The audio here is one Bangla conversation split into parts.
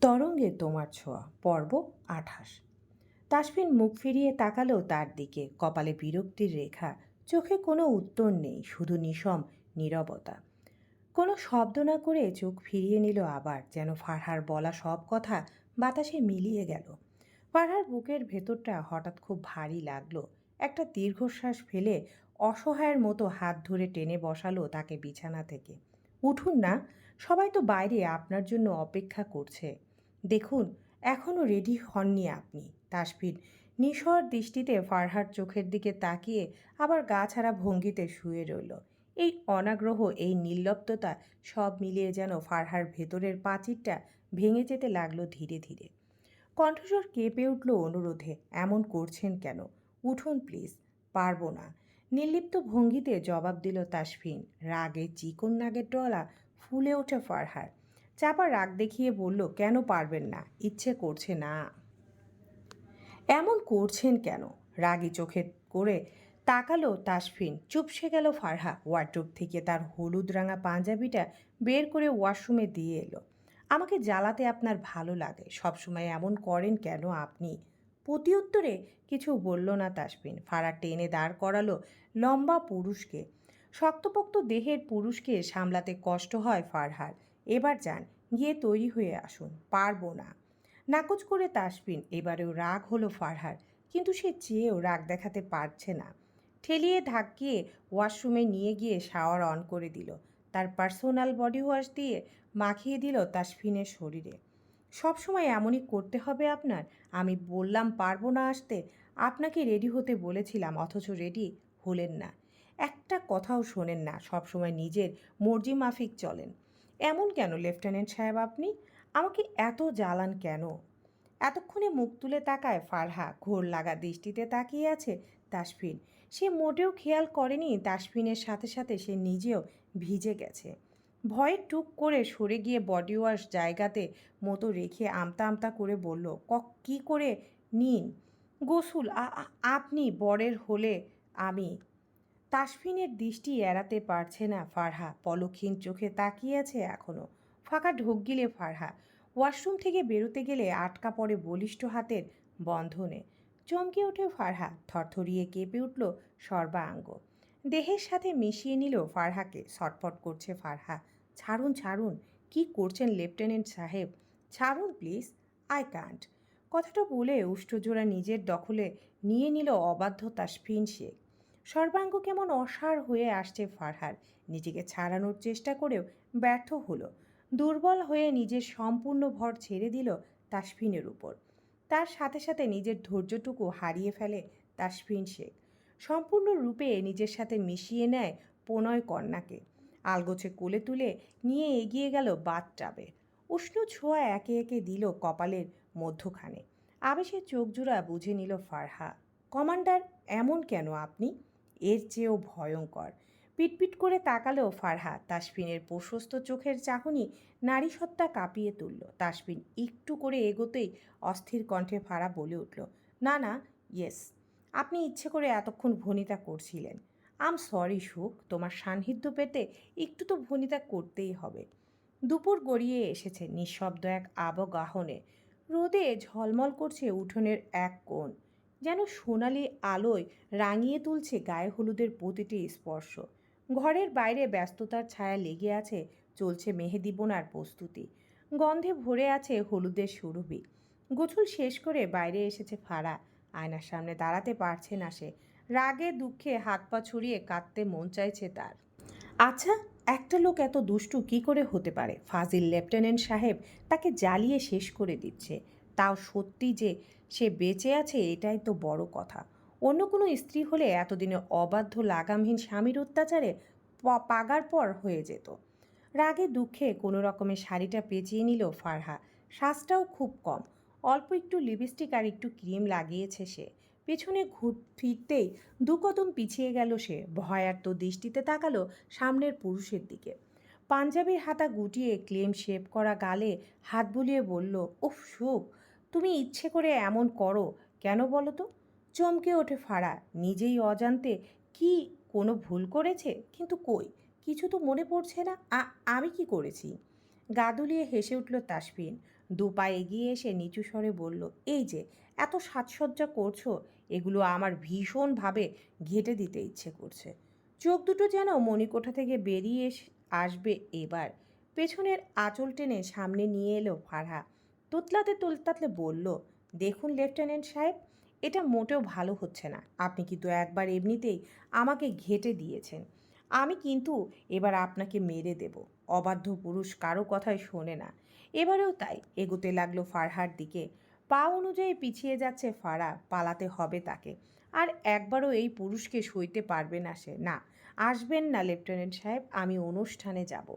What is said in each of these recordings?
তরঙ্গে তোমার ছোঁয়া, পর্ব আঠাশ। তাসফিন মুখ ফিরিয়ে তাকালো তার দিকে, কপালে বিরক্তির রেখা, চোখে কোনো উত্তর নেই, শুধু নিশম নীরবতা। কোনো শব্দ না করে চোখ ফিরিয়ে নিল আবার, যেন ফারহার বলা সব কথা বাতাসে মিলিয়ে গেল। ফারহার বুকের ভেতরটা হঠাৎ খুব ভারী লাগল। একটা দীর্ঘশ্বাস ফেলে অসহায়ের মতো হাত ধরে টেনে বসালো তাকে বিছানা থেকে। উঠুন না, সবাই তো বাইরে, আপনার জন্য অপেক্ষা করছে। দেখুন এখনও রেডি হননি আপনি। তাসফিন নিশর দৃষ্টিতে ফারহার চোখের দিকে তাকিয়ে আবার গা ছাড়া ভঙ্গিতে শুয়ে রইল। এই অনাগ্রহ, এই নির্লপ্ততা সব মিলিয়ে যেন ফারহার ভেতরের পাঁচিরটা ভেঙে যেতে লাগল ধীরে ধীরে। কণ্ঠস্বর কেঁপে উঠল অনুরোধে, এমন করছেন কেন? উঠুন প্লিজ পারব না। নির্লিপ্ত ভঙ্গিতে জবাব দিল তাসফিন, রাগে চিকন নাগের ডলা ফুলে ওঠে ফারহার। চাপা রাগ দেখিয়ে বলল, কেন পারবেন না? ইচ্ছে করছে না। এমন করছেন কেন? রাগী চোখে করে তাকালো তাসফিন। চুপসে গেল ফারহা ওয়ার্ড্রোব থেকে তার হলুদ রাঙা পাঞ্জাবিটা বের করে ওয়াশরুমে দিয়ে এলো। আমাকে জ্বালাতে আপনার ভালো লাগে। সবসময় এমন করেন কেন আপনি? প্রতি উত্তরে কিছু বলল না তাসফিন। ফাড়া টেনে দাঁড় করালো লম্বা পুরুষকে। শক্তপোক্ত দেহের পুরুষকে সামলাতে কষ্ট হয় ফারহার। এবার যান। গিয়ে তৈরি হয়ে আসুন, পারব না। নাকচ করে তাসফিন এবারেও রাগ হলো ফারহার, কিন্তু সে চেয়েও রাগ দেখাতে পারছে না। ঠেলিয়ে ধাক্কিয়ে ওয়াশরুমে নিয়ে গিয়ে শাওয়ার অন করে দিল, তার পার্সোনাল বডি ওয়াশ দিয়ে মাখিয়ে দিল তাসফিনের শরীরে। সব সময় এমনই করতে হবে আপনার, আমি বললাম পারব না আসতে, আপনাকে রেডি হতে বলেছিলাম, অথচ রেডি হলেন না। একটা কথাও শোনেন না সবসময় নিজের মর্জি মাফিক চলেন। এমন কেন লেফটেন্যান্ট সাহেব আপনি? আমাকে এত জ্বালান কেন? এতক্ষণে মুখ তুলে তাকায় ফারহা, ঘোর লাগা দৃষ্টিতে তাকিয়ে আছে তাসফিন। সে মোটেও খেয়াল করেনি তাসফিনের সাথে সাথে সে নিজেও ভিজে গেছে। ভয়ে টুক করে সরে গিয়ে বডি ওয়াশ জায়গাতে মতো রেখে আমতা আমতা করে বলল ক কী করে নিন? গোসুল আপনি বরের হলে আমি তাসফিনের দৃষ্টি এড়াতে পারছে না ফারহা। পলক্ষীন চোখে তাকিয়ে আছে এখনও ফাঁকা ঢোক গিলে ফারহা। ওয়াশরুম থেকে বেরোতে গেলে আটকা পড়ে বলিষ্ঠ হাতের বন্ধনে। চমকে ওঠে ফারহা। থরথরিয়ে কেঁপে উঠল সর্বাঙ্গ। দেহের সাথে মিশিয়ে নিল ফারহাকে। ছটফট করছে ফারহা। ছাড়ুন ছাড়ুন। কি করছেন লেফটেন্যান্ট সাহেব? ছাড়ুন, প্লিজ। I can't. কথাটা বলে উষ্ঠজোড়া নিজের দখলে নিয়ে নিল অবাধ্য তাসফিন শেখ। সর্বাঙ্গ কেমন অসার হয়ে আসছে ফারহার। নিজেকে ছাড়ানোর চেষ্টা করেও ব্যর্থ হলো। দুর্বল হয়ে নিজের সম্পূর্ণ ভর ছেড়ে দিল তাসফিনের উপর। তার সাথে সাথে নিজের ধৈর্যটুকু হারিয়ে ফেলে তাসফিন শেখ। সম্পূর্ণ রূপে নিজের সাথে মিশিয়ে নেয় প্রণয় কন্যাকে। আলগোছে কোলে তুলে নিয়ে এগিয়ে গেল বাথটাবে উষ্ণ ছোঁয়া একে একে দিল কপালের মধ্যখানে। আবেশের চোখ জোড়া বুঝে নিল ফারহা, কমান্ডার, এমন কেন আপনি? এর চেয়েও ভয়ঙ্কর। পিটপিট করে তাকালো ফারহা তাসফিনের প্রশস্ত চোখের চাহনি নারী সত্তা কাঁপিয়ে তুলল। তাসফিন একটু করে এগোতেই অস্থির কণ্ঠে ফারা বলে উঠল না না ইয়েস, আপনি ইচ্ছে করে এতক্ষণ ভনিতা করছিলেন। আম সরি সুখ, তোমার সান্নিধ্য পেতে একটু তো ভনিতা করতেই হবে। দুপুর গড়িয়ে এসেছে নিঃশব্দ এক আবগাহনে। রোদে ঝলমল করছে উঠোনের এক কোণ। যেন সোনালি আলোয় রাঙিয়ে তুলছে গায়ে হলুদের প্রতিটি স্পর্শ। ঘরের বাইরে ব্যস্ততার ছায়া লেগে আছে, চলছে মেহেদি বোনার প্রস্তুতি। গন্ধে ভরে আছে হলুদের সুরভি। গোছল শেষ করে বাইরে এসেছে ফাড়া আয়নার সামনে দাঁড়াতে পারছে না সে। রাগে দুঃখে হাত পা ছড়িয়ে কাঁদতে মন চাইছে তার। আচ্ছা একটা লোক এত দুষ্টু কি করে হতে পারে? ফাজিল লেফটেন্যান্ট সাহেব তাকে জ্বালিয়ে শেষ করে দিচ্ছে। তাও সত্যি যে সে বেঁচে আছে এটাই তো বড় কথা। অন্য কোনো স্ত্রী হলে এতদিনে অবাধ্য, লাগামহীন স্বামীর অত্যাচারে পাগার পর হয়ে যেত। রাগে দুঃখে কোনো রকমের শাড়িটা পেঁচিয়ে নিল ফারহা। শ্বাসটাও খুব কম। অল্প একটু লিপস্টিক আর একটু ক্রিম লাগিয়েছে সে। পেছনে ঘুর, ফিরতেই দু কদম পিছিয়ে গেল সে। ভয়ার্ত দৃষ্টিতে তাকালো সামনের পুরুষের দিকে। পাঞ্জাবির হাতা গুটিয়ে ক্লেম শেপ করা গালে হাত বুলিয়ে বলল, উফ, সুখ। তুমি ইচ্ছে করে এমন করো, কেন বলো তো? চমকে ওঠে ফাড়া নিজেই অজান্তে, কি, কোনো ভুল করেছে? কিন্তু কই? কিছু তো মনে পড়ছে না। আমি কি করেছি? গা দুলিয়ে হেসে উঠল তাসফিন। দু পা এগিয়ে এসে নিচু স্বরে বলল, এই যে, এত সাজসজ্জা করছ, এগুলো আমার ভীষণভাবে ঘেটে দিতে ইচ্ছে করছে। চোখ দুটো যেন মণিকোঠা থেকে বেরিয়ে আসবে এবার। পেছনের আঁচল টেনে সামনে নিয়ে এলো ফারহা। তুতলাতে তুলতাতলে বলল, দেখুন, লেফটেন্যান্ট সাহেব, এটা মোটেও ভালো হচ্ছে না। আপনি কিন্তু একবার এমনিতেই আমাকে ঘেটে দিয়েছেন। আমি কিন্তু এবার আপনাকে মেরে দেব। অবাধ্য পুরুষ কারও কথাই শোনে না। এবারেও তাই, এগোতে লাগল ফারহার দিকে। পা অনুযায়ী পিছিয়ে যাচ্ছে ফারা, পালাতে হবে তাকে। আর একবারও এই পুরুষকে সইতে পারবে না সে। না, আসবেন না, লেফটেন্যান্ট সাহেব, আমি অনুষ্ঠানে যাব।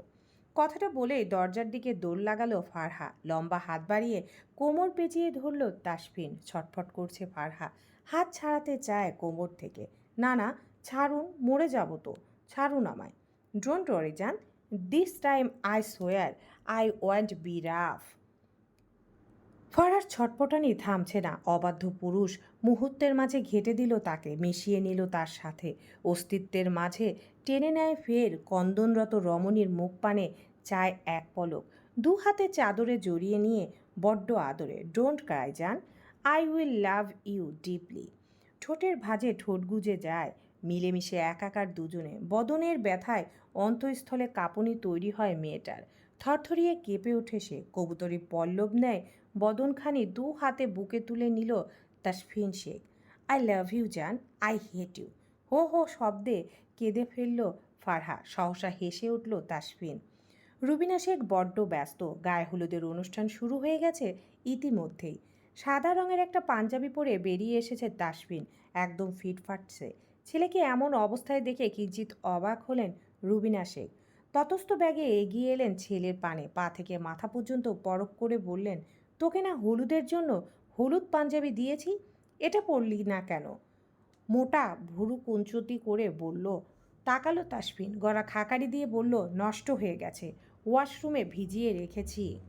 কথাটা বলে দরজার দিকে দৌড় লাগালো ফারহা। লম্বা হাত বাড়িয়ে কোমর পেঁচিয়ে ধরল তাসফিন। ছটফট করছে ফারহা। হাত ছাড়াতে চায় কোমর থেকে। না না ছাড়ুন, মরে যাব তো। ছাড়ুন আমায়। ডোন্ট ওয়ারি যান this time I swear, I want be rough. ফারার ছটপটানি থামছে না। অবাধ্য পুরুষ মুহূর্তের মাঝে ঘেটে দিল তাকে, মিশিয়ে নিল তার সাথে। অস্তিত্বের মাঝে টেনে নেয় ফের কন্দনরত রমণীর মুখ পানে চায় এক পলক। দু হাতে চাদরে জড়িয়ে নিয়ে বড্ড আদরে ডোন্ট ক্রাই যান I will love you deeply ঠোঁটের ভাঁজে ঠোঁট গুজে যায়, মিলেমিশে একাকার দুজনে। বদনের ব্যথায় অন্তঃস্থলে কাঁপুনি তৈরি হয় মেয়েটার। থরথরিয়ে কেঁপে ওঠে সে। কবুতরি পল্লব নেয় বদনখানি দু হাতে বুকে তুলে নিল Tasfin Sheikh. I love you, জান, আই হেট ইউ। হো হো, শব্দে কেঁদে ফেলল ফারহা সহসা হেসে উঠল তাসফিন। রুবিনা শেখ বড্ড ব্যস্ত। গায়ে হলুদের অনুষ্ঠান শুরু হয়ে গেছে ইতিমধ্যেই। সাদা রঙের একটা পাঞ্জাবি পরে বেরিয়ে এসেছে তাসফিন। একদম ফিটফাটছে ছেলেকে এমন অবস্থায় দেখে কিঞ্চিত অবাক হলেন রুবিনা শেখ। ততস্থ ব্যাগে এগিয়ে এলেন ছেলের পানে। পা থেকে মাথা পর্যন্ত পরক করে বললেন তোকে না হলুদের জন্য হলুদ পাঞ্জাবি দিয়েছি, এটা পরলি না কেন? মোটা ভুরু কুঞ্চতি করে বলল, তাকালো তাসফিন গড়া খাকারি দিয়ে বলল, নষ্ট হয়ে গেছে, ওয়াশরুমে ভিজিয়ে রেখেছি।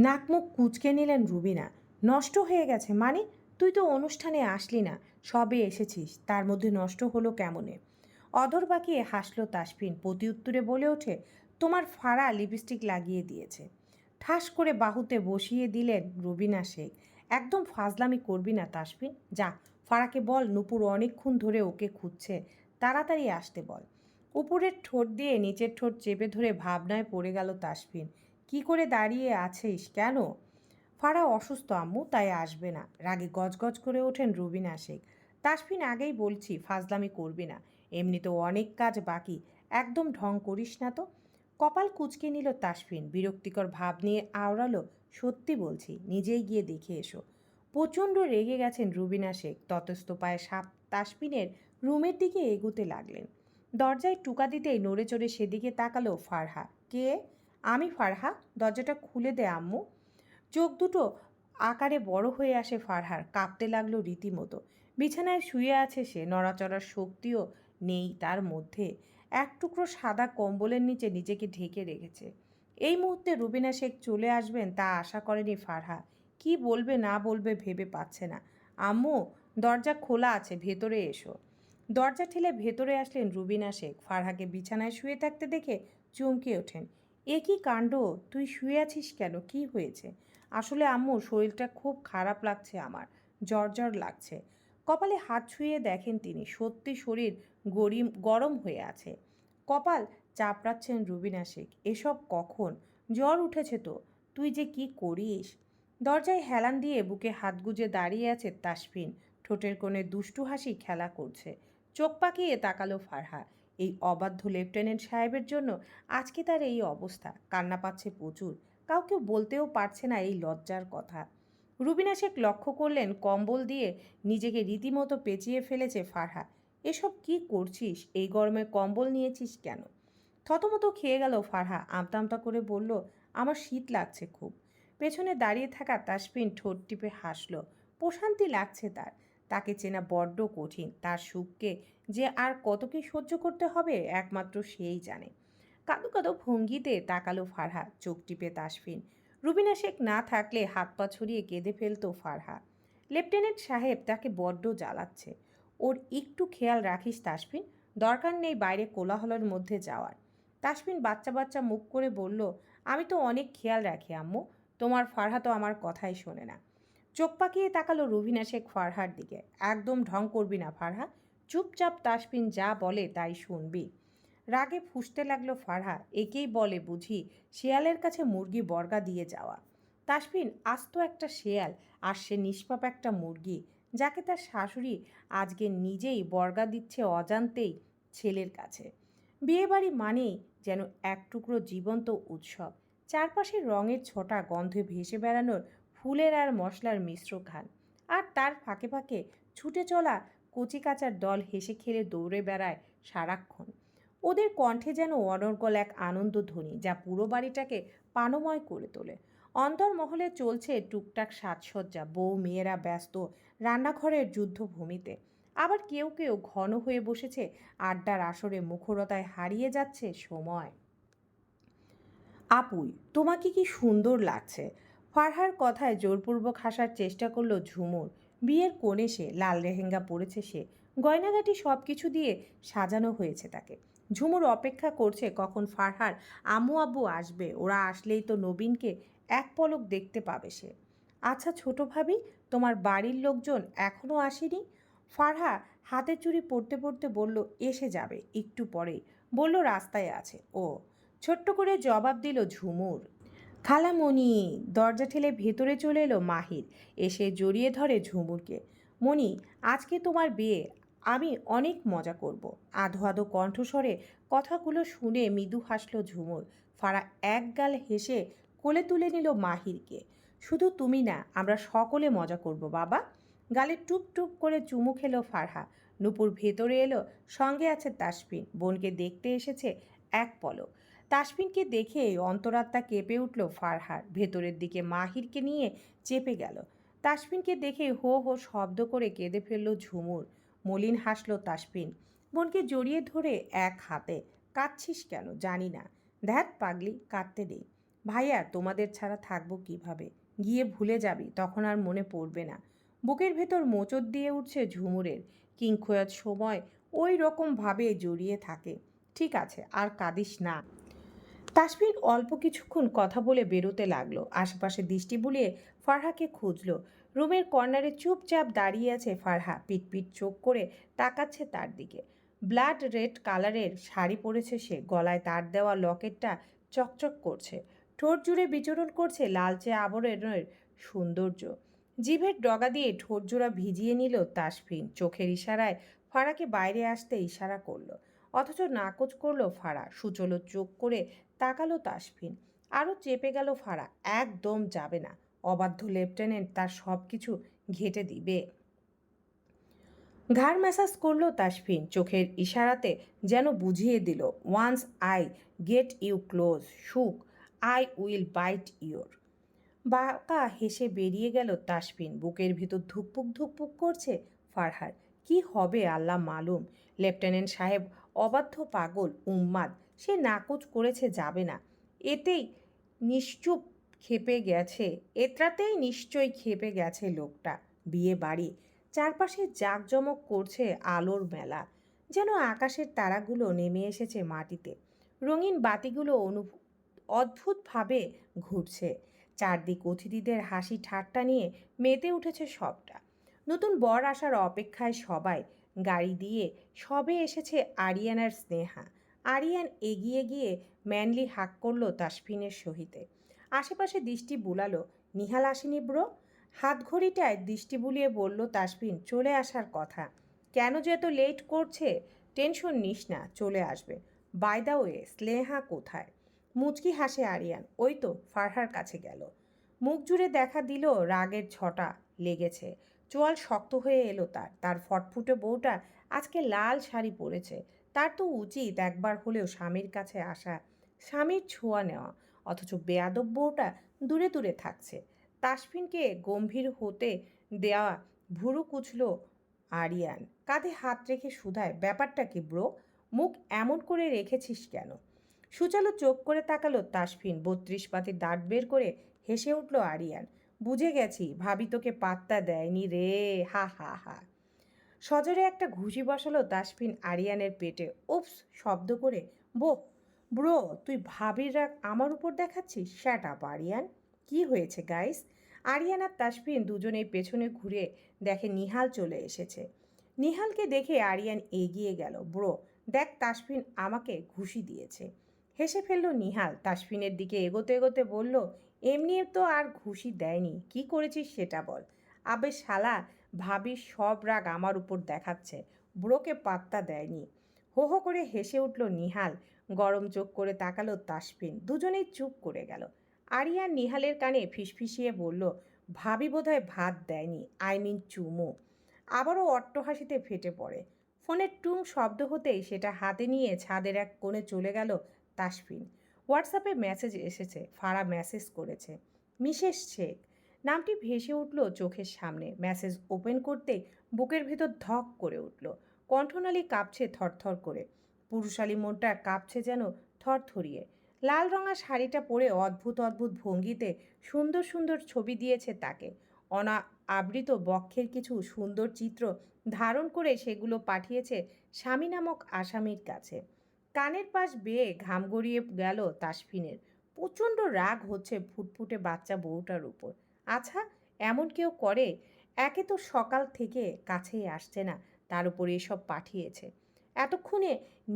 নাক মুখ কুচকে নিলেন রুবিনা, নষ্ট হয়ে গেছে মানে? তুই তো অনুষ্ঠানে আসলি না, সবে এসেছিস, তার মধ্যে নষ্ট হলো কেমনে? অধর বাকিয়ে হাসলো তাসফিন, প্রতি উত্তরে বলে ওঠে, তোমার ফাড়া লিপস্টিক লাগিয়ে দিয়েছে। ঠাস করে বাহুতে বসিয়ে দিলেন রুবিনা শেখ একদম ফাজলামি করবি না তাসফিন। যা ফাড়াকে বল, নুপুর অনেকক্ষণ ধরে ওকে খুঁজছে। তাড়াতাড়ি আসতে বল। উপরের ঠোঁট দিয়ে নিচের ঠোঁট চেপে ধরে ভাবনায় পড়ে গেল তাসফিন। কি করে দাঁড়িয়ে আছিস কেন? ফাড়া অসুস্থ আম্মু, তাই আসবে না। রাগে গজগজ করে ওঠেন রুবিনা শেখ তাসফিন আগেই বলছি, ফাজলামি করবি না। এমনিতেও অনেক কাজ বাকি। একদম ঢং করিস না তো। কপাল কুচকে নিল তাসফিন। বিরক্তিকর ভাব নিয়ে আওড়ালো, সত্যি বলছি, নিজেই গিয়ে দেখে এসো। প্রচণ্ড রেগে গেছেন রুবিনা শেখ। ততস্থ পায়ে সাপ তাসফিনের রুমের দিকে এগুতে লাগলেন। দরজায় টুকা দিতেই নড়ে চড়ে সেদিকে তাকালো ফারহা। কে? আমি ফারহা? দরজাটা খুলে দে, আম্মু। চোখ দুটো আকারে বড় হয়ে আসে ফারহার। কাঁপতে লাগল রীতিমতো। বিছানায় শুয়ে আছে সে। নড়াচড়ার শক্তিও নেই তার মধ্যে। এক টুকরো সাদা কম্বলের নিচে নিজেকে ঢেকে রেখেছে। এই মুহূর্তে রুবিনা শেখ চলে আসবেন তা আশা করেনি ফারহা। কি বলবে না বলবে ভেবে পাচ্ছে না। আম্মু, দরজা খোলা আছে, ভেতরে এসো। দরজা ঠেলে ভেতরে আসলেন রুবিনা শেখ। ফারহাকে বিছানায় শুয়ে থাকতে দেখে চমকে ওঠেন। এ কি কাণ্ড? তুই শুয়ে আছিস কেন? কি হয়েছে? আসলে আম্মু, শরীরটা খুব খারাপ লাগছে আমার। জ্বর জ্বর লাগছে। কপালে হাত ছুঁয়ে দেখেন তিনি, সত্যি শরীর গরিম, গরম হয়ে আছে। কপাল চাপড়াচ্ছেন রুবিনা শেখ, এসব কখন? জ্বর উঠেছে তো, তুই যে কি করিস? দরজায় হেলান দিয়ে বুকে হাত গুজে দাঁড়িয়ে আছে তাসফিন, ঠোঁটের কোণে দুষ্টু হাসি খেলা করছে। চোখ পাকিয়ে তাকালো ফারহা এই অবাধ্য লেফটেন্যান্ট সাহেবের জন্য আজকে তার এই অবস্থা, কান্না পাচ্ছে প্রচুর কাউকে বলতেও পারছে না এই লজ্জার কথা। রুবিনা শেখ লক্ষ্য করলেন কম্বল দিয়ে নিজেকে রীতিমতো পেঁচিয়ে ফেলেছে ফারহা এসব কি করছিস? এই গরমে কম্বল নিয়েছিস কেন? থতমত খেয়ে গেল ফারহা আমতা আমতা করে বলল, আমার শীত লাগছে খুব। পেছনে দাঁড়িয়ে থাকা তাসপিন ঠোঁট টিপে হাসল, প্রশান্তি লাগছে তার। তাকে চেনা বড্ড কঠিন, তার সুখকে যে আর কত কি সহ্য করতে হবে একমাত্র সেই জানে। কাদো কাদো ভঙ্গিতে তাকালো ফারহা চোখ টিপে তাসফিন রুবিনা শেখ না থাকলে হাত পা ছড়িয়ে কেঁদে ফেলতো ফারহা। লেফটেন্যান্ট সাহেব তাকে বড্ড জ্বালাচ্ছে। ওর একটু খেয়াল রাখিস তাসফিন, দরকার নেই বাইরে কোলাহলের মধ্যে যাওয়ার। তাসফিন বাচ্চা বাচ্চা মুখ করে বলল, আমি তো অনেক খেয়াল রাখি আম্মু, তোমার ফারহা তো আমার কথাই শোনে না। চোখ পাকিয়ে তাকালো রুবিনা শেখ ফারহার দিকে। একদম ঢং করবি না ফারহা, চুপচাপ তাসপিন যা বলে তাই শুনবি। রাগে ফুঁসতে লাগল ফারহা। একেই বলে বুঝি, শেয়ালের কাছে মুরগি বর্গা দিয়ে যাওয়া। তাসপিন আস্ত একটা শেয়াল আর সে নিষ্পাপ একটা মুরগি, যাকে তার শাশুড়ি আজকে নিজেই বর্গা দিচ্ছে অজান্তেই ছেলের কাছে। বিয়েবাড়ি মানেই যেন এক টুকরো জীবন্ত উৎসব। চারপাশে রঙের ছোটা গন্ধে ভেসে বেড়ানোর ফুলের আর মশলার মিশ্র খান আর তার ফাঁকে ফাঁকে ছুটে চলা কচিকাচার দল হেসে খেলে দৌড়ে বেড়ায় সারাক্ষণ। ওদের কণ্ঠে যেন অনর্গল এক আনন্দধ্বনি যা পুরো বাড়িটাকে পানময় করে তোলে। অন্তর্মহলে চলছে টুকটাক সাজসজ্জা, বউ, মেয়েরা ব্যস্ত রান্নাঘরের যুদ্ধভূমিতে। আবার কেউ কেউ ঘন হয়ে বসেছে, আড্ডার আসরে মুখরতায় হারিয়ে যাচ্ছে সময়। আপুই, তোমাকে কি সুন্দর লাগছে। ফারহার কথায় জোরপূর্বক হাসার চেষ্টা করল ঝুমুর। বিয়ের কোণে সে, লাল লেহেঙ্গা পরেছে সে। গয়নাগাটি সব কিছু দিয়ে সাজানো হয়েছে তাকে। ঝুমুর অপেক্ষা করছে কখন ফারহার আম্মু আব্বু আসবে। ওরা আসলেই তো নবীনকে এক পলক দেখতে পাবে সে। আচ্ছা ছোট ভাবি, তোমার বাড়ির লোকজন এখনও আসেনি? ফারহা হাতে চুরি পড়তে পড়তে বলল, এসে যাবে, একটু পরেই। বলল, রাস্তায় আছে। ও ছোট্ট করে জবাব দিল ঝুমুর। খালামণি, দরজা ঠেলে ভেতরে চলে এলো মাহির। এসে জড়িয়ে ধরে ঝুমুরকে। মণি, আজকে তোমার বিয়ে আমি অনেক মজা করব। আধো আধো কণ্ঠস্বরে কথাগুলো শুনে মৃদু হাসলো ঝুমুর। ফারা এক গাল হেসে কোলে তুলে নিল মাহিরকে। শুধু তুমি না, আমরা সকলে মজা করব বাবা। গালে টুপ টুপ করে চুমু খেলো ফারহা। নুপুর ভেতরে এলো, সঙ্গে আছে তাসপিন বোনকে দেখতে এসেছে এক পলক। তাসপিনকে দেখে অন্তরাত্মা কেঁপে উঠল ফারহার। ভেতরের দিকে মাহিরকে নিয়ে চেপে গেল। তাসপিনকে দেখে হো হো শব্দ করে কেঁদে ফেলল ঝুমুর। মলিন হাসলো তাসপিন। বোনকে জড়িয়ে ধরে এক হাতে, কাঁদছিস কেন? জানি না। ধ্যাত পাগলি, কাঁদতে নেই ভাইয়া, তোমাদের ছাড়া থাকব কীভাবে? গিয়ে ভুলে যাবি, তখন আর মনে পড়বে না। বুকের ভেতর মোচড় দিয়ে উঠছে ঝুমুরের। কিংখয়াত সময় ওই রকমভাবে জড়িয়ে থাকে। ঠিক আছে, আর কাঁদিস না। তাসবির অল্প কিছুক্ষণ কথা বলে বেরোতে লাগল। আশেপাশে দৃষ্টি বুলিয়ে ফারহাকে খুঁজলো। রুমের কর্নারে চুপচাপ দাঁড়িয়ে আছে ফারহা। পিটপিট চোখ করে তাকাচ্ছে তার দিকে। ব্লাড রেড কালারের শাড়ি পরেছে সে। গলায় তার দেওয়া লকেটটা চকচক করছে। ঠোঁট জুড়ে বিচরণ করছে লালচে আবরণের সৌন্দর্য। জিভের ডগা দিয়ে ঠোঁট জোড়া ভিজিয়ে নিল তাসফিন। চোখের ইশারায় ফারাকে বাইরে আসতে ইশারা করল। অথচ নাকচ করল ফাড়া সুচলো চোখ করে তাকালো তাসফিন। আরও চেপে গেল ফাড়া একদম যাবে না। অবাধ্য লেফটেন্যান্ট তার সব কিছু ঘেটে দিবে। ঘাড় ম্যাসাজ করল তাসফিন, চোখের ইশারাতে যেন বুঝিয়ে দিল once I get you close Sukh I will bite your বাঁকা হেসে বেরিয়ে গেল তাসফিন, বুকের ভিতর ধুকপুক ধুকপুক করছে ফারহার। কি হবে আল্লাহ মালুম? লেফটেন্যান্ট সাহেব, অবাধ্য পাগল, উম্মাদ, সে নাকচ করেছে যাবে না। এতেই নিশ্চুপ খেপে গেছে। এত্রাতেই নিশ্চয়ই খেপে গেছে লোকটা। বিয়ে বাড়ি। চারপাশে জাঁকজমক করছে আলোর মেলা। যেন আকাশের তারাগুলো নেমে এসেছে মাটিতে। রঙিন বাতিগুলো অনু অদ্ভুতভাবে ঘুরছে। চারদিক অতিথিদের হাসি ঠাট্টা নিয়ে মেতে উঠেছে সবটা। নতুন বর আসার অপেক্ষায় সবাই। গাড়ি দিয়ে সবে এসেছে আরিয়ানার স্নেহা। আরিয়ান এগিয়ে গিয়ে ম্যানলি হাক করল তাসফিনের সহিতে। আশেপাশে দৃষ্টি বুলালো। নিহাল আসেনি ব্রো? হাত ঘড়িটায় দৃষ্টি বুলিয়ে বলল, তাসবিন, চলে আসার কথা। কেন যে এত লেট করছে? টেনশন নিস না, চলে আসবে। বাই দা ওয়ে, স্নেহা কোথায়? মুচকি হাসে আরিয়ান। ওই তো, ফারহার কাছে গেল। মুখ জুড়ে দেখা দিল রাগের ছটা লেগেছে। চোয়াল শক্ত হয়ে এলো তার। তার ফটফুটে বউটা আজকে লাল শাড়ি পরেছে। তার তো উচিত একবার হলেও স্বামীর কাছে আসা, স্বামীর ছোঁয়া নেওয়া। অথচ বেয়াদব বউটা দূরে দূরে থাকছে। তাসফিনকে গম্ভীর হতে দেওয়া ভুরু কুচল আরিয়ান। কাঁধে হাত রেখে শুধায় ব্যাপারটা কি ব্রো? মুখ এমন করে রেখেছিস কেন? সুচালো চোখ করে তাকালো তাসফিন। বত্রিশ পাতি দাঁত বের করে হেসে উঠল আরিয়ান। বুঝে গেছি, ভাবি তোকে পাত্তা দেয়নি রে, হা হা হা। সজরে একটা ঘুষি বসালো তাসফিন আরিয়ানের পেটে। উপস শব্দ করে বো ব্রো, তুই ভাবির রাগ আমার উপর দেখাচ্ছিস? Shut up Aryan. কি হয়েছে গাইস আরিয়ান আর তাসফিন দুজনেই পেছনে ঘুরে দেখে নিহাল চলে এসেছে। নিহালকে দেখে আরিয়ান এগিয়ে গেল। ব্রো, দেখ তাসফিন আমাকে ঘুষি দিয়েছে। হেসে ফেলল নিহাল। তাসফিনের দিকে এগোতে এগোতে বলল, এমনি তো আর ঘুষি দেয়নি। কি করেছিস সেটা বল। আবে শালা, ভাবির সব রাগ আমার উপর দেখাচ্ছে। ব্রোকে পাত্তা দেয়নি। হো হো করে হেসে উঠল নিহাল। গরম চোখ করে তাকালো তাসফিন। দুজনেই চুপ করে গেল। আরিয়ান নিহালের কানে ফিসফিসিয়ে বলল, ভাবি বোধহয় ভাত দেয়নি, আই মিন চুমো। আবারও অট্টহাসিতে ফেটে পড়ে। ফোনের টুং শব্দ হতেই সেটা হাতে নিয়ে ছাদের এক কোণে চলে গেল তাসফিন। হোয়াটসঅ্যাপে মেসেজ এসেছে ফাড়া মেসেজ করেছে। মিসেস শেখ। নামটি ভেসে উঠল চোখের সামনে। মেসেজ ওপেন করতে বুকের ভেতর ধক করে উঠল। কণ্ঠনালী কাঁপছে থরথর করে। পুরুষালী মনটা কাঁপছে যেন থরথরিয়ে। লাল রঙা শাড়িটা পরে অদ্ভুত অদ্ভুত ভঙ্গিতে সুন্দর সুন্দর ছবি দিয়েছে তাকে। অনা আবৃত বক্ষের কিছু সুন্দর চিত্র ধারণ করে সেগুলো পাঠিয়েছে স্বামী নামক আসামির কাছে। কানের পাশ বেয়ে ঘাম গড়িয়ে গেল তাসফিনের। প্রচণ্ড রাগ হচ্ছে ফুটফুটে বাচ্চা বউটার উপর। আচ্ছা এমন কেউ করে? একে তো সকাল থেকে কাছেই আসছে না। তার উপর এসব পাঠিয়েছে। এতক্ষণে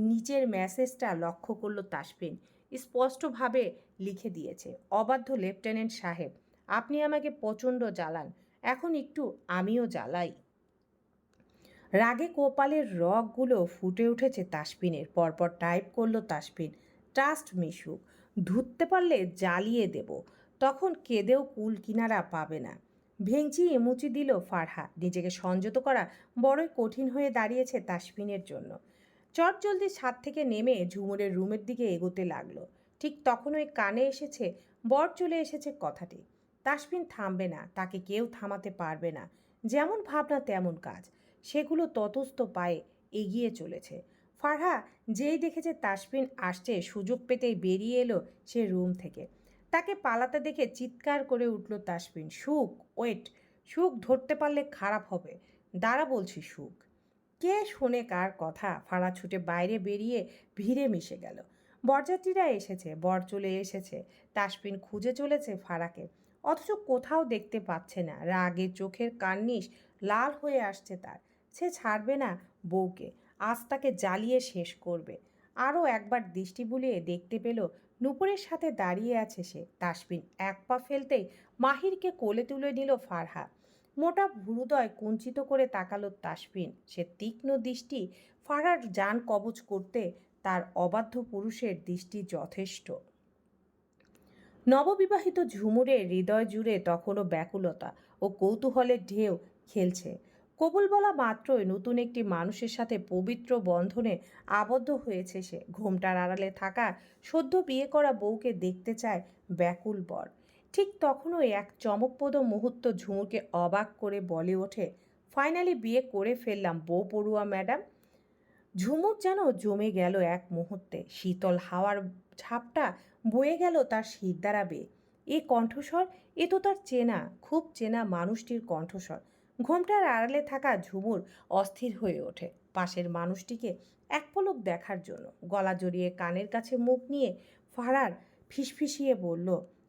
নিচের মেসেজটা লক্ষ্য করল তাসফিন। স্পষ্টভাবে লিখে দিয়েছে, অবাধ্য লেফটেন্যান্ট সাহেব, আপনি আমাকে প্রচণ্ড জ্বালান, এখন একটু আমিও জ্বালাই। রাগে কোপালের রগগুলো ফুটে উঠেছে তাসপিনের পরপর টাইপ করল তাসপিন ট্রাস্ট মিশুক ধুততে পারলে জ্বালিয়ে দেব, তখন কেঁদেও কুল কিনারা পাবে না। ভেঙচি এমুচি দিল ফারহা নিজেকে সংযত করা বড়ই কঠিন হয়ে দাঁড়িয়েছে তাসপিনের জন্য। চট জলদি ছাদ থেকে নেমে ঝুমুরের রুমের দিকে এগোতে লাগল। ঠিক তখন ওই কানে এসেছে, বর চলে এসেছে কথাটি। তাসপিন থামবে না, তাকে কেউ থামাতে পারবে না। যেমন ভাবনা তেমন কাজ। সেগুলো ততস্থ পায়ে এগিয়ে চলেছে। ফারহা যেই দেখেছে তাসপিন আসছে, সুযোগ পেতেই বেরিয়ে এলো সে রুম থেকে। তাকে পালাতে দেখে চিৎকার করে উঠল তাসপিন সুখ ওয়েট সুখ ধরতে পারলে খারাপ হবে, দাঁড়া বলছি সুখ। কে শোনে কার কথা? ফাড়া ছুটে বাইরে বেরিয়ে ভিড়ে মিশে গেল। বরযাত্রীরা এসেছে, বর চলে এসেছে তাসপিন খুঁজে চলেছে ফাড়াকে অথচ কোথাও দেখতে পাচ্ছে না, রাগে চোখের কার্নিশ লাল হয়ে আসছে তার। সে ছাড়বে না বউকে, আজ তাকে জ্বালিয়ে শেষ করবে। আরও একবার দৃষ্টি বুলিয়ে দেখতে পেল নুপুরের সাথে দাঁড়িয়ে আছে সে। তাসপিন এক পা ফেলতেই মাহিরকে কোলে তুলে নিল ফারহা মোটা ভুরুদয় কুঞ্চিত করে তাকালো তাসবিন। সে তীক্ষ্ণ দৃষ্টি ফারার যান কবচ করতে তার অবাধ্য পুরুষের দৃষ্টি যথেষ্ট। নববিবাহিত ঝুমুরের হৃদয় জুড়ে তখনও ব্যাকুলতা ও কৌতূহলের ঢেউ খেলছে। কবুল বলা মাত্রই নতুন একটি মানুষের সাথে পবিত্র বন্ধনে আবদ্ধ হয়েছে সে। ঘোমটার আড়ালে থাকা সদ্য বিয়ে করা বউকে দেখতে চায় ব্যাকুল বর। ঠিক তখনই এক চমকপ্রদ মুহূর্ত ঝুমুরকে অবাক করে বলে ওঠে, ফাইনালি বিয়ে করে ফেললাম বউ পড়ুয়া ম্যাডাম। ঝুমুর যেন জমে গেল এক মুহূর্তে। শীতল হাওয়ার ঝাপটা বয়ে গেল তার শীত দ্বারা বেয়ে। এ কণ্ঠস্বর, এ তো তার চেনা, খুব চেনা মানুষটির কণ্ঠস্বর। ঘোমটার আড়ালে থাকা ঝুমুর অস্থির হয়ে ওঠে। পাশের মানুষটিকে এক পলক দেখার জন্য গলা জড়িয়ে কানের কাছে মুখ নিয়ে ফারার ফিসফিসিয়ে বলল,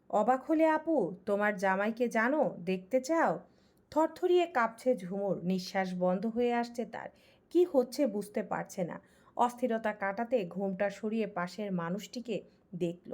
অবাক হলে আপু, তোমার জামাইকে জানো? দেখতে চাও? থরথরিয়ে কাঁপছে ঝুমুর, নিঃশ্বাস বন্ধ হয়ে আসছে তার। কি হচ্ছে বুঝতে পারছে না। অস্থিরতা কাটাতে ঘোমটা সরিয়ে পাশের মানুষটিকে দেখল।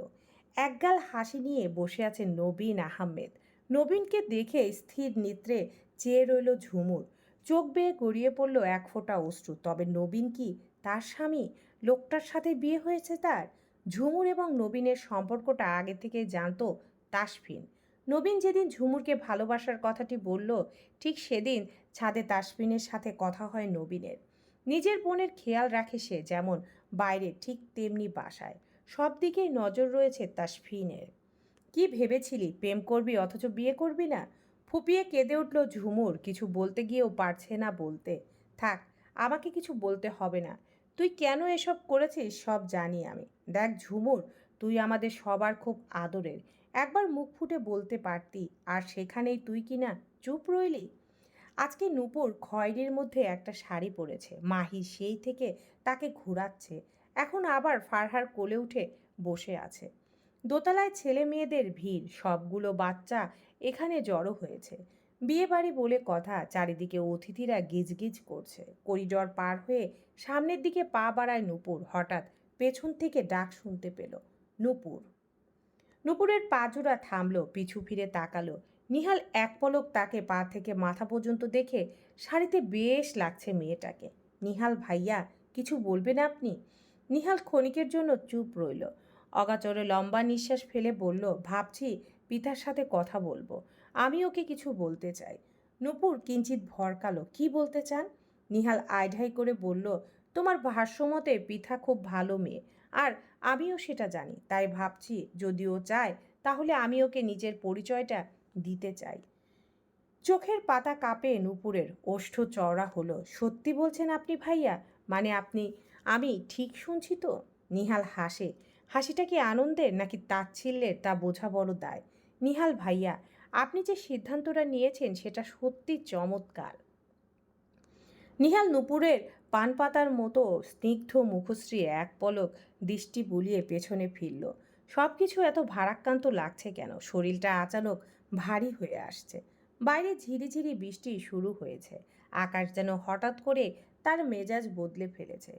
একগাল হাসি নিয়ে বসে আছে নবীন আহমেদ। নবীনকে দেখে স্থির নেত্রে চেয়ে রইল ঝুমুর। চোখ বেয়ে গড়িয়ে পড়ল এক ফোঁটা অশ্রু। তবে নবীন কি তার স্বামী? লোকটার সাথে বিয়ে হয়েছে তার? ঝুমুর এবং নবীনের সম্পর্কটা আগে থেকে জানতো তাসফিন। নবীন যেদিন ঝুমুরকে ভালোবাসার কথাটি বলল, ঠিক সেদিন ছাদে তাসফিনের সাথে কথা হয় নবীনের। নিজের বোনের খেয়াল রাখে সে যেমন বাইরে ঠিক তেমনি বাসায়। সব দিকেই নজর রয়েছে তাসফিনের। কি ভেবেছিলি? প্রেম করবি অথচ বিয়ে করবি না? ফুপিয়ে কেঁদে উঠল ঝুমুর, কিছু বলতে গিয়েও পারছে না বলতে। থাক, আমাকে কিছু বলতে হবে না। তুই কেন এসব করেছিস সব জানি আমি। দেখ ঝুমুর, তুই আমাদের সবার খুব আদরের। একবার মুখ ফুটে বলতে পারতি, আর সেখানেই তুই কি না চুপ রইলি? আজকে নূপুর খয়েরির মধ্যে একটা শাড়ি পরেছে। মাহি সেই থেকে তাকে ঘোরাচ্ছে। এখন আবার ফারহার কোলে উঠে বসে আছে। দোতলায় ছেলে মেয়েদের ভিড়, সবগুলো বাচ্চা এখানে জড়ো হয়েছে। বিয়ে বাড়ি বলে কথা চারিদিকে অতিথিরা গিজগিজ করছে। করিডর পার হয়ে সামনের দিকে পা বাড়ায় নূপুর। হঠাৎ পেছন থেকে ডাক শুনতে পেল, নূপুর। নূপুরের পা জোড়া থামলো, পিছু ফিরে তাকালো। নিহাল এক পলক তাকে পা থেকে মাথা পর্যন্ত দেখে শাড়িতে বেশ লাগছে মেয়েটাকে। নিহাল, ভাইয়া, কিছু বলবেন আপনি? নিহাল ক্ষণিকের জন্য চুপ রইল। অগাচরে লম্বা নিঃশ্বাস ফেলে বলল, ভাবছি পিতার সাথে কথা বলব। আমি ওকে কিছু বলতে চাই। নূপুর কিঞ্চিত ভরকালো কি বলতে চান? নিহাল আইঢাই করে বলল, তোমার ভাষ্যমতে পিঠা খুব ভালো মেয়ে। আর আমিও সেটা জানি। তাই ভাবছি যদি ও চায়, তাহলে আমি ওকে নিজের পরিচয়টা দিতে চাই। চোখের পাতা কাঁপে নূপুরের। ওষ্ঠ চওড়া হলো। সত্যি বলছেন আপনি ভাইয়া? মানে আপনি, আমি ঠিক শুনছি তো? নিহাল হাসে। হাসিটা কি আনন্দের নাকি তাচ্ছিল্যের? তা বোঝা বড় দায়। নিহাল ভাইয়া, আপনি যে সিদ্ধান্তটা নিয়েছেন সেটা সত্যি চমৎকার। নিহাল নুপুরের পান পাতার মতো স্নিগ্ধ মুখশ্রী এক পলক দৃষ্টি বুলিয়ে পেছনে ফিরল। সব কিছু এত ভারাক্রান্ত লাগছে কেন? শরীরটা আচানক ভারী হয়ে আসছে। বাইরে ঝিরিঝিরি বৃষ্টি শুরু হয়েছে। আকাশ যেন হঠাৎ করে তার মেজাজ বদলে ফেলেছে।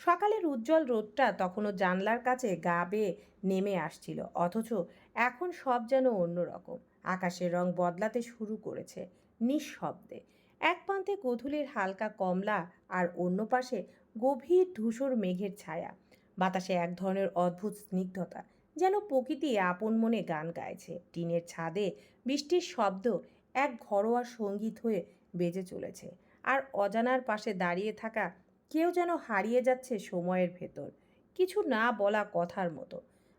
সকালের উজ্জ্বল রোদটা তখনও জানলার কাছে গা বেয়ে নেমে আসছিল, অথচ এখন সব যেন অন্যরকম। আকাশের রং বদলাতে শুরু করেছে নিঃশব্দে। এক প্রান্তে গধূলির হালকা কমলা আর অন্য পাশে গভীর ধূসর মেঘের ছায়া। বাতাসে এক ধরনের অদ্ভুত স্নিগ্ধতা, যেন প্রকৃতি আপন মনে গান গাইছে। টিনের ছাদে বৃষ্টির শব্দ এক ঘরোয়া সংগীত হয়ে বেজে চলেছে। আর অজানার পাশে দাঁড়িয়ে থাকা কেউ যেন হারিয়ে যাচ্ছে সময়ের ভেতর। কিছু না বলা কথার মতো।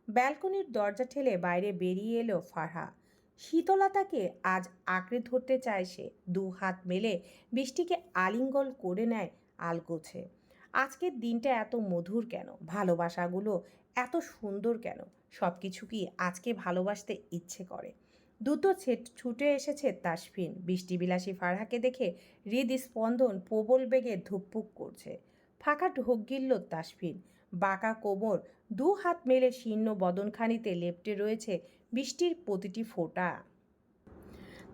ব্যালকনির দরজা ঠেলে বাইরে বেরিয়ে এলো ফারহা। শীতলতাকে আজ আঁকড়ে ধরতে চায় সে। দু হাত মেলে বৃষ্টিকে আলিঙ্গল করে নেয় আলগোছে। আজকের দিনটা এত মধুর কেন? ভালোবাসাগুলো এত সুন্দর কেন? সব কিছু কি আজকে ভালোবাসতে ইচ্ছে করে? দ্রুত ছেট- ছুটে এসেছে তাসফিন। বৃষ্টিবিলাসী ফারহাকে দেখে হৃদস্পন্দন প্রবল বেগে ধুকপুক করছে। ফাঁকা ঢোক গিলল তাসফিন। বাঁকা কোমর, দু হাত মেলে শীর্ণ বদনখানিতে লেপ্টে রয়েছে বৃষ্টির প্রতিটি ফোঁটা।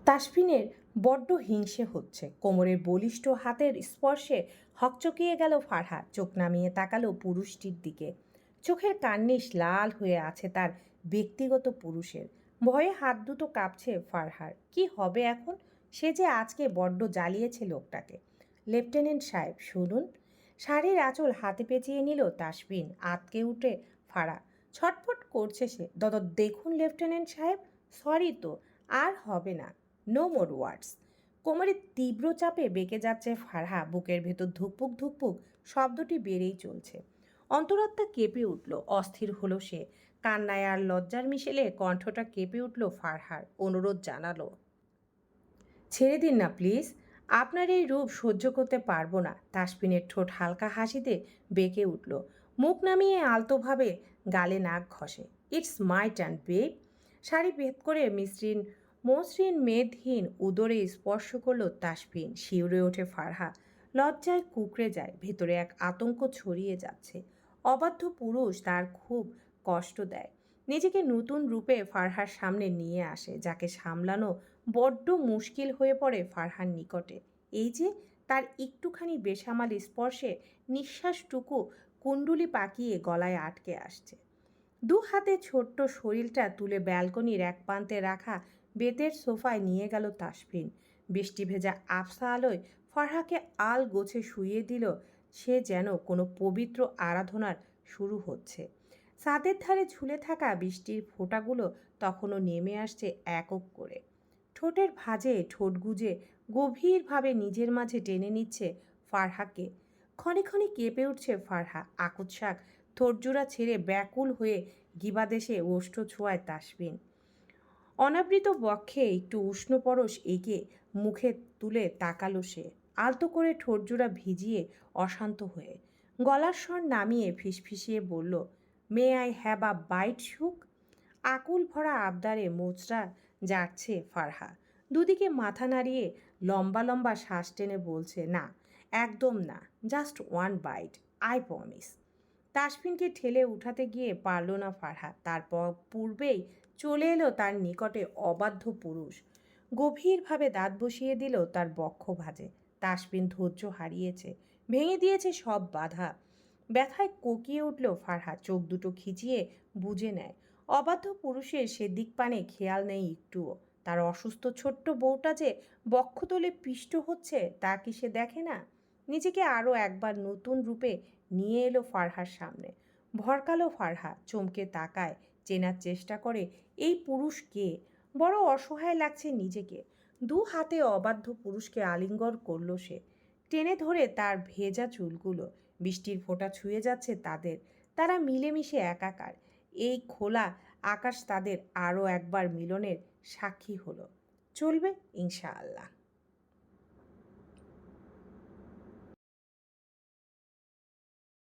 তাসফিনের বড্ড হিংসে হচ্ছে। কোমরের বলিষ্ঠ হাতের স্পর্শে হকচকিয়ে গেল ফারহা চোখ নামিয়ে তাকালো পুরুষটির দিকে। চোখের কার্নিশ লাল হয়ে আছে তার ব্যক্তিগত পুরুষের। ভয়ে হাত দুটো কাঁপছে ফারহার। কি হবে এখন? সে যে আজকে বড্ড জ্বালিয়েছে লোকটাকে। লেফটেন্যান্ট সাহেব, শুনুন। শাড়ির আঁচল হাতে পেঁচিয়ে নিল তাসবিন, আতকে উঠে ফাড়া। ছটফট করছে সে। দদ, দেখুন লেফটেন্যান্ট সাহেব, সরি তো, আর হবে না। No more words. কোমরের তীব্র চাপে বেঁকে যাচ্ছে ফারহা বুকের ভেতর ধুকপুক ধুকপুক, শব্দটি বেড়েই চলছে। অন্তরাত্মা কেঁপে উঠল, অস্থির হলো সে। কান্নায় আর লজ্জার মিশেলে কণ্ঠটা কেঁপে উঠল ফারহার অনুরোধ জানালো। ছেড়ে দিন না, প্লিজ। আপনার এই রূপ সহ্য করতে পারব না। তাসপিনের ঠোঁট হালকা হাসিতে বেঁকে উঠল। মুখ নামিয়ে আলতোভাবে গালে নাক ঘষে। It's my turn babe sari ভেদ করে মসৃণ মসৃণ মেদহীন উদরে স্পর্শ করল তাসপিন। শিউরে ওঠে ফারহা লজ্জায় কুকড়ে যায়। ভেতরে এক আতঙ্ক ছড়িয়ে যাচ্ছে। অবাধ্য পুরুষ তার খুব কষ্ট দেয়। নিজেকে নতুন রূপে ফারহার সামনে নিয়ে আসে, যাকে সামলানো বড্ড মুশকিল হয়ে পড়ে ফারহান নিকটে। এই যে তার একটুখানি বেসামাল স্পর্শে নিঃশ্বাসটুকু কুণ্ডুলি পাকিয়ে গলায় আটকে আসছে। দু হাতে ছোট্ট শরীরটা তুলে ব্যালকনির এক প্রান্তে রাখা বেতের সোফায় নিয়ে গেল তাসফিন। বৃষ্টি ভেজা আফসা আলোয় ফারহাকে আল গোছে শুইয়ে দিল, সে যেন কোনো পবিত্র আরাধনার শুরু হচ্ছে। ছাদের ধারে ঝুলে থাকা বৃষ্টির ফোঁটাগুলো তখনও নেমে আসছে একক করে। ঠোঁটের ভাঁজে ঠোঁট গুজে গভীরভাবে নিজের মাঝে টেনে নিচ্ছে ফারহাকে। ক্ষণে ক্ষণে কেঁপে উঠছে ফারহা। আকুৎসাক থরজোড়া ছেড়ে ব্যাকুল হয়ে গিবাদেশে ওষ্ঠ ছোঁয়ায় তাসবিন। অনাবৃত বক্ষে একটু উষ্ণ পরশ এঁকে মুখে তুলে তাকালো সে। আলতো করে ঠোঁটজোড়া ভিজিয়ে অশান্ত হয়ে গলার স্বর নামিয়ে ফিসফিসিয়ে বলল may I have a bite Sukh? আকুল ভরা আবদারে মোচড়া যাচ্ছে ফারহা। দুদিকে মাথা নাড়িয়ে লম্বা লম্বা শ্বাস টেনে বলছে, না, একদম না just one bite I promise তাসফিনকে ঠেলে উঠাতে গিয়ে পারল না ফারহা। তারপর পূর্বেই চলে এলো তার নিকটে অবাধ্য পুরুষ। গভীরভাবে দাঁত বসিয়ে দিল তার বক্ষ ভাজে। তাসফিন ধৈর্য হারিয়েছে, ভেঙে দিয়েছে সব বাধা। ব্যথায় কোকিয়ে উঠল ফারহা, চোখ দুটো খিচিয়ে বুঝে নেয়। অবাধ্য পুরুষের সেদিক পানে খেয়াল নেই একটুও। তার অসুস্থ ছোট্ট বউটা যে বক্ষতলে পিষ্ট হচ্ছে, তা কি সে দেখে না? নিজেকে আরও একবার নতুন রূপে নিয়ে এলো ফারহার সামনে। ভরকালো ফারহা চমকে তাকায়, চেনার চেষ্টা করে, এই পুরুষ কে? বড় অসহায় লাগছে নিজেকে। দু হাতে অবাধ্য পুরুষকে আলিঙ্গন করল সে। টেনে ধরে তার ভেজা চুলগুলো, বৃষ্টির ফোঁটা ছুঁয়ে যাচ্ছে তাদের। তারা মিলেমিশে একাকার। এই খোলা আকাশ তাদের আরও একবার মিলনের সাক্ষী হলো। চলবে ইনশাআল্লাহ।